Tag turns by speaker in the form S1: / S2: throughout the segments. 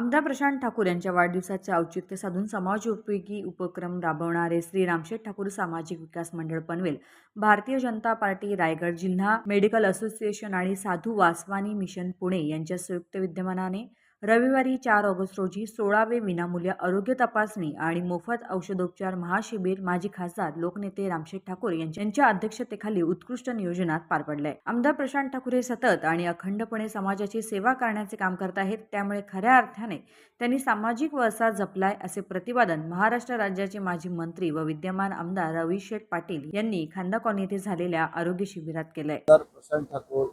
S1: आमदार प्रशांत ठाकूर यांच्या वाढदिवसाचे औचित्य साधून समाजोपयोगी उपक्रम राबवणारे श्री रामशेठ ठाकूर सामाजिक विकास मंडळ पनवेल भारतीय जनता पार्टी रायगड जिल्हा मेडिकल असोसिएशन आणि साधू वासवानी मिशन पुणे यांच्या संयुक्त विद्यमानाने रविवारी चार ऑगस्ट रोजी सोळावे विनामूल्य आरोग्य तपासणी आणि मोफत औषधोपचार महाशिबिर माजी खासदार लोकनेते रामशेठ ठाकूर यांच्या अध्यक्षतेखाली उत्कृष्ट नियोजनात पार पडले आमदार प्रशांत ठाकूर हे सतत आणि अखंडपणे समाजाची सेवा करण्याचे काम करत आहेत. त्यामुळे खऱ्या अर्थाने त्यांनी सामाजिक वसा जपलाय असे प्रतिपादन महाराष्ट्र राज्याचे माजी मंत्री व विद्यमान आमदार रवी शेठ पाटील यांनी खांदा कॉलनी येथे झालेल्या आरोग्य शिबिरात केलंय.
S2: प्रशांत ठाकूर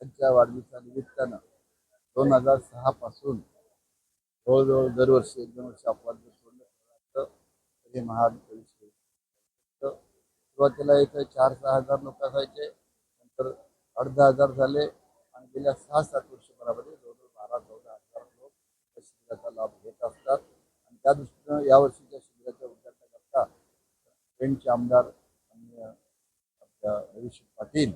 S2: यांच्या वाढदिवसानिमित्तानं दोन हजार सहा पासून जवळजवळ दरवर्षी एक दोन वर्ष अपवाद जर सोडलं तर महाविद्यालय सुरुवातीला इथं चार सहा हजार लोक असायचे नंतर आठ दहा हजार झाले आणि गेल्या सहा सात वर्षभरामध्ये जवळजवळ बारा चौदा हजार लोक या शिबिराचा लाभ घेत असतात. आणि त्या दृष्टीनं यावर्षीच्या शिबिराच्या उद्घाटनाकरता पेणचे आमदार आणि रविश पाटील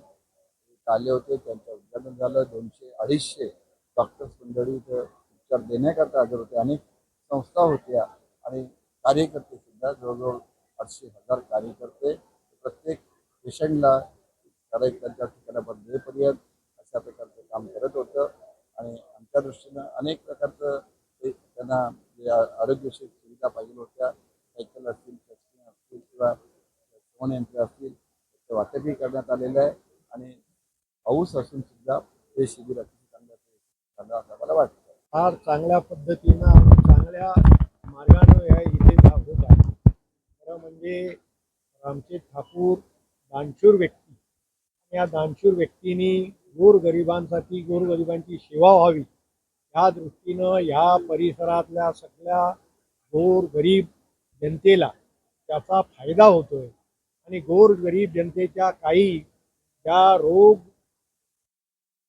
S2: आले होते. त्यांचं उद्घाटन झालं. दोनशे अडीचशे डॉक्टर्स मंडळी इथं उपचार देण्याकरता हजर होते. अनेक संस्था होत्या आणि कार्यकर्ते सुद्धा जवळजवळ आठशे हजार कार्यकर्ते प्रत्येक पेशंटला त्यांच्या ठिकाणापर्यंत येईपर्यंत अशा प्रकारचं काम करत होतं आणि आमच्या दृष्टीनं अनेक प्रकारचं ते त्यांना जे आरोग्यविषयक सुविधा पाहिजे होत्या. सायकल असतील टेस्टिंग असतील किंवा फोन यंत्र असतील त्याचं वाटपही करण्यात आलेलं आहे. आणि पाऊस असून सुद्धा हे शिबिर झालं असं मला वाटतं.
S3: फार चांगल्या पद्धतीनं आणि चांगल्या मार्गानं या इथे होत आहे. खरं म्हणजे रामचे ठाकूर दानशूर व्यक्ती. या दानशूर व्यक्तींनी गोरगरिबांसाठी गोरगरिबांची सेवा व्हावी. या दृष्टीनं ह्या परिसरातल्या सगळ्या गोरगरीब जनतेला त्याचा फायदा होतोय. आणि गोरगरीब जनतेच्या काही ज्या रोग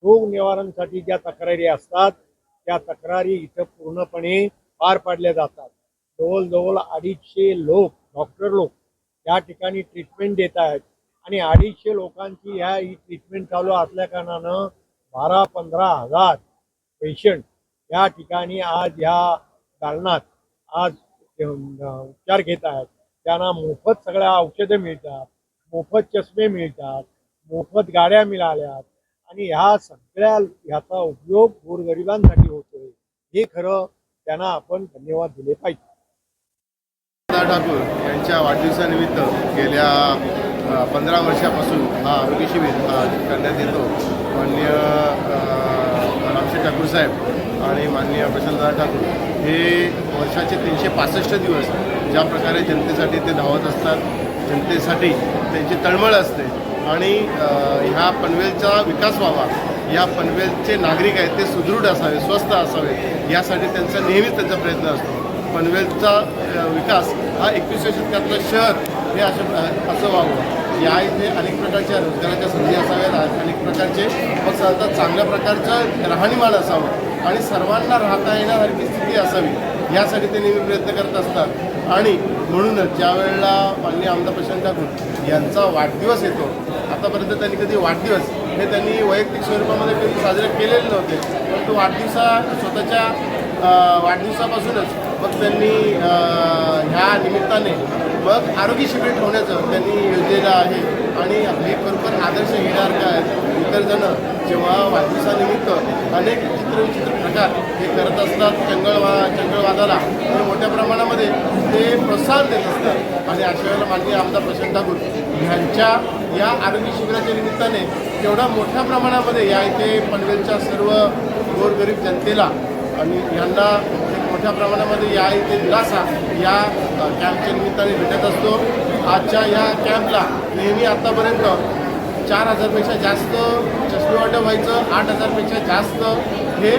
S3: रोग निवारणसाठी ज्या तक्रारी असतात त्या तक्रारी इथं पूर्णपणे पार पाडल्या जातात. जवळजवळ अडीचशे लोक डॉक्टर लोक या ठिकाणी ट्रीटमेंट देत आहेत. आणि अडीचशे लोकांची ह्या ही ट्रीटमेंट चालू असल्या कारणानं बारा पंधरा हजार पेशंट या ठिकाणी आज ह्या दालनात आज उपचार घेत आहेत. त्यांना मोफत सगळ्या औषधं मिळतात मोफत चष्मे मिळतात मोफत गाड्या मिळाल्यात. आणि ह्या सगळ्या ह्याचा उपयोग गोरगरिबांसाठी होतोय. हे खरं त्यांना आपण धन्यवाद दिले पाहिजे.
S4: दादा ठाकूर यांच्या वाढदिवसानिमित्त गेल्या पंधरा वर्षापासून हा आरोग्य शिबिर हा करण्यात येतो. माननीय रामशेठ ठाकूर साहेब आणि माननीय प्रशांतदादा ठाकूर हे वर्षाचे तीनशे पासष्ट दिवस ज्या प्रकारे जनतेसाठी ते धावत असतात जनतेसाठी त्यांची तळमळ असते आणि ह्या पनवेलचा विकास व्हावा या पनवेलचे नागरिक आहेत ते सुदृढ असावे स्वस्थ असावे यासाठी त्यांचा नेहमीच त्यांचा प्रयत्न असतो. पनवेलचा विकास हा एकविसव्या शतकातलं शहर हे असं असं व्हावं. या इथे अनेक प्रकारच्या रोजगाराच्या संधी असाव्या अनेक प्रकारचे मग सहसा चांगल्या प्रकारचं राहणीमान असावं आणि सर्वांना राहता येण्यासारखी स्थिती असावी यासाठी ते नेहमी प्रयत्न करत असतात. आणि म्हणूनच ज्या वेळेला माननीय आमदार प्रशांत ठाकूर यांचा वाढदिवस येतो आतापर्यंत त्यांनी कधी वाढदिवस हे त्यांनी वैयक्तिक स्वरूपामध्ये कधी साजरे केलेले नव्हते परंतु वाढदिवसा स्वतःच्या वाढदिवसापासूनच मग त्यांनी ह्या निमित्ताने मग आरोग्य शिबिर ठेवण्याचं त्यांनी योजलेलं आहे. आणि हे खरोखर आदर्श घेणारखं आहेत इतर जण जेव्हा वाढदिवसानिमित्त अनेक चित्रविचित्र प्रकार हे करत असतात चंगळवा चंगळवादाला आणि मोठ्या प्रमाणामध्ये ते प्रोत्साहन देत असतात. आणि अशा वेळेला माननीय आमदार प्रशांत ठाकूर ह्यांच्या या आरोग्य शिबिराच्या निमित्ताने तेवढ्या मोठ्या प्रमाणामध्ये या इथे पनवेलच्या सर्व गोरगरीब जनतेला आणि ह्यांना मोठ्या प्रमाणामध्ये या इथे दिलासा या कॅम्पच्या निमित्ताने भेटत असतो. आजच्या या कॅम्पला नेहमी आत्तापर्यंत चार हजारपेक्षा जास्त चष्मे वाटप व्हायचं आठ हजारपेक्षा जास्त हे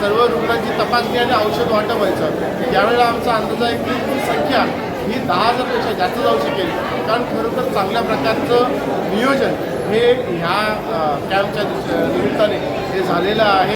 S4: सर्व रुग्णांची तपासणी आणि औषध वाटप व्हायचं. यावेळेला आमचा अंदाज आहे की ही संख्या ही दहा हजारपेक्षा जास्त जाऊ शकेल. कारण खरोखर चांगल्या प्रकारचं नियोजन हे ह्या कॅम्पच्या निमित्ताने हे झालेलं आहे.